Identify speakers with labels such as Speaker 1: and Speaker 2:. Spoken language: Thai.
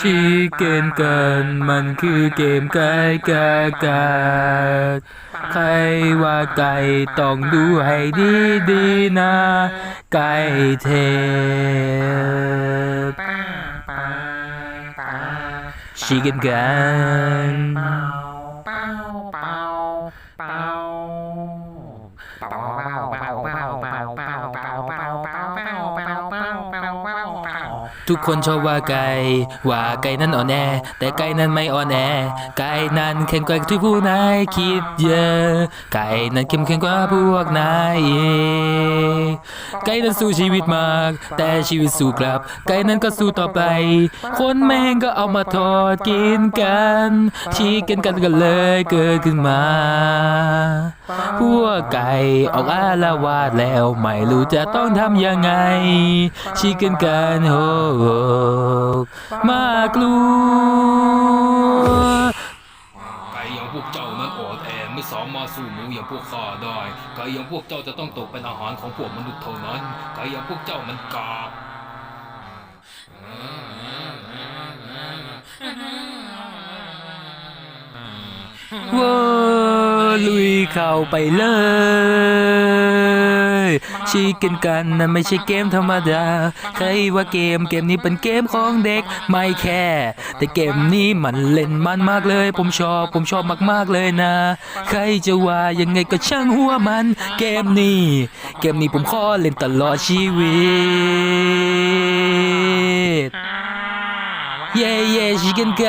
Speaker 1: ชีเกนเกินมันคือเกมไก่กากาใครว่าไก่ต้องดูให้ดีดีๆนะ ไก่เทพชีเกนกัน ทุกคนชอบว่าไก่ว่าไก่นั้นอ่อนแอ แต่ไก่นั้นไม่อ่อนแอ ไก่นั้นแข็งกว่าที่ผู้นายคิดเยอะ ไก่นั้นเข้มแข็งกว่าพวกนายอีก ไก่นั้นสู้ชีวิตมาก แต่ชีวิตสู้กลับ ไก่นั้นก็สู้ต่อไป คนแม่งก็เอามาทอดกินกันชี้กันกันกันเลยเกิดขึ้นมา พวกไก่ออกอาละวาดแล้วไม่รู้จะต้องทำยังไง ชี้กันกันโหกมากลัว
Speaker 2: ไก่อย่าง พวกเจ้านั้นอ่อนแอไม่สามารถสู้หมูอย่างพวกข้าได้ไก่อย่างพวกเจ้าจะต้องตกเป็นอาหารของพวกมนุษย์เท่านั้นไก่อย่างพวกเจ้ามันกาบ
Speaker 1: ว้าลุยเข้าไปเลย ชี้กันกันนะไม่ใช่เกมธรรมดาใครว่าเกมเกมนี้เป็นเกมของเด็กไม่แค่ แต่เกมนี้มันเล่นมันมากเลย ผมชอบผมชอบมากๆเลยนะ ใครจะว่ายังไงก็ช่างหัวมัน เกมนี้ เกมนี้ผมขอเล่นตลอดชีวิตเย่เย่ชิคเก้นกัน